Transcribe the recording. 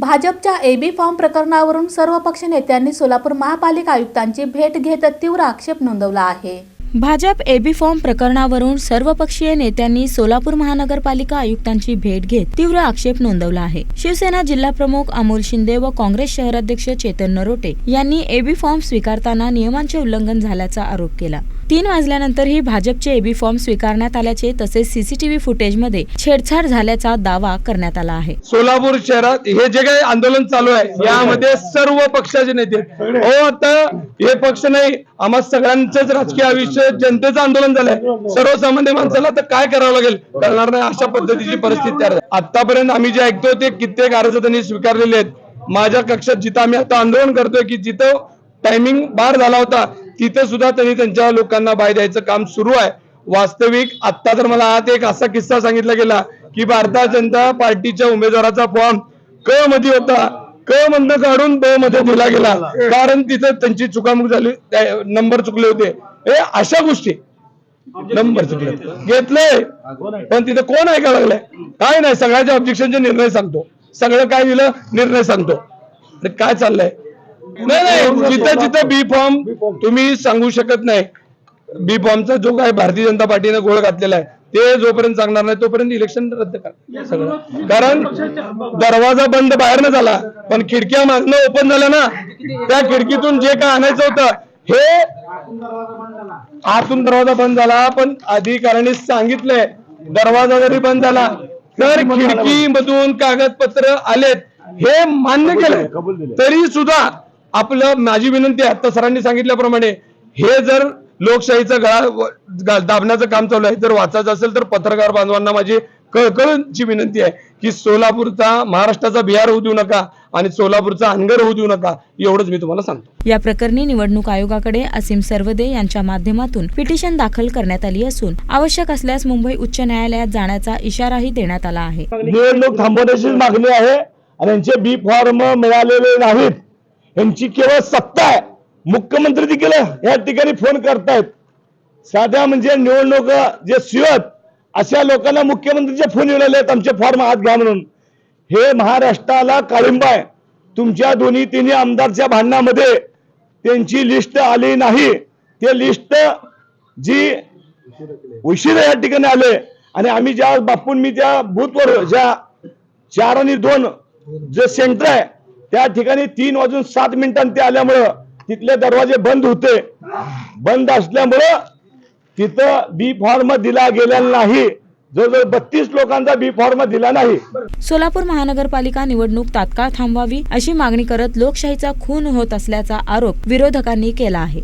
भाजपच्या AB form प्रकरणावरून सर्व पक्ष नेत्यांनी सोलापूर महापालिका आयुक्तांची भेट घेत तीव्र आक्षेप नोंदवला आहे. भाजप एबी फॉर्म प्रकरणावरून सर्वपक्षीय नेत्यांनी सोलापूर महानगरपालिका आयुक्तांची भेट घेत तीव्र आक्षेप नोंदवला आहे. शिवसेना जिल्हा प्रमुख अमोल शिंदे व काँग्रेस शहराध्यक्ष चेतन नरोटे यांनी एबी फॉर्म स्वीकारताना नियमांचे उल्लंघन झाल्याचा आरोप केला. तीन वाजल्यानंतरही भाजपचे एबी फॉर्म स्वीकारण्यात आल्याचे तसेच सीसीटीव्ही फुटेजमध्ये छेडछाड झाल्याचा दावा करण्यात आला आहे. सोलापूर शहरात हे जे काही आंदोलन चालू आहे यामध्ये सर्व पक्षाचे नेते हो आता हे पक्ष नाही आम्हा सगळ्यांचंच राजकीय आयुष्य जनतेचं आंदोलन झालंय सर्वसामान्य माणसाला तर काय करावं लागेल? करणार नाही अशा पद्धतीची परिस्थिती तयार आहे. आतापर्यंत आम्ही जे ऐकतो ते कित्येक अर्ज त्यांनी स्वीकारलेले आहेत. माझ्या कक्षात जिथं आम्ही आता आंदोलन करतोय की जिथं टायमिंग बार झाला होता तिथं सुद्धा त्यांनी त्यांच्या लोकांना बाय द्यायचं काम सुरू आहे. वास्तविक आता तर मला आत एक असा किस्सा सांगितला गेला की भारतीय जनता पार्टीच्या उमेदवाराचा फॉर्म क मध्ये होता. क मधनं काढून ब मध्ये दिला गेला. कारण तिथं त्यांची चुकामुक झाली नंबर चुकले होते. हे अशा गोष्टी. नंबर घेतलंय. पण तिथं कोण ऐकायला लागलंय? काय नाही सगळ्याच्या ऑब्जेक्शनचे निर्णय सांगतो. सगळं काय दिलं निर्णय सांगतो. काय चाललंय? नाही नाही जिथं जिथं बी फॉर्म तुम्ही सांगू शकत नाही. बी फॉर्मचा जो काय भारतीय जनता पार्टीने गोळ घातलेला आहे ते जोपर्यंत सांगणार नाही तोपर्यंत इलेक्शन रद्द करा. सगळं. कारण दरवाजा बंद बाहेर न झाला पण खिडक्या मागणं ओपन झाल्या ना त्या खिडकीतून जे काय आणायचं होतं हे आतून दरवाजा बंद झाला पण अधिकाऱ्यांनी सांगितलंय दरवाजा जरी बंद झाला तर खिडकी मधून कागदपत्र आलेत. हे मान्य केलंय. तरी सुद्धा आपलं माझी विनंती आहे आता सरांनी सांगितल्याप्रमाणे हे जर लोकशाहीचं गळा दाबण्याचं काम चालू आहे जर वाचायचं असेल तर पत्रकार बांधवांना माझी कळकळची विनंती आहे की सोलापूरचा महाराष्ट्राचा बिहार होऊ देऊ नका. आणि सोलापूरचा अनगर होऊ देऊ नका एवढंच मी तुम्हाला सांगतो. या प्रकरणी निवडणूक आयोगाकडे असीम सर्वदे यांच्या माध्यमातून पिटिशन दाखल करण्यात आली असून आवश्यक असल्यास मुंबई उच्च न्यायालयात जाण्याचा इशाराही देण्यात आला आहे. निवडणूक थांबवण्याची मागणी आहे आणि यांचे बी फॉर्म मिळालेले नाहीत. यांची केवळ सत्ता आहे. मुख्यमंत्री देखील या ठिकाणी फोन करतायत. साध्या म्हणजे निवडणूक जे सिवत अशा लोकांना मुख्यमंत्रीचे फोन येऊन आले आहेत आमचे फॉर्म हात घ्या म्हणून. हे महाराष्ट्राला काळिंबा आहे. तुमच्या दोन्ही तिन्ही आमदारच्या भांडणामध्ये त्यांची लिस्ट आली नाही. ते लिस्ट जी उशीर या ठिकाणी आले आणि आम्ही ज्या बापून मी त्या बूथवर ज्या चार आणि दोन जे सेंटर आहे त्या ठिकाणी तीन वाजून सात मिनिटांनी ते आल्यामुळं तिथले दरवाजे बंद होते. बंद असल्यामुळं तिथं बी फॉर्म दिला गेलेला नाही. जवळजवळ बत्तीस लोकांचा बी फॉर्म दिला नाही. सोलापूर महानगरपालिका निवडणूक तात्काळ थांबवावी अशी मागणी करत लोकशाहीचा खून होत असल्याचा आरोप विरोधकांनी केला आहे.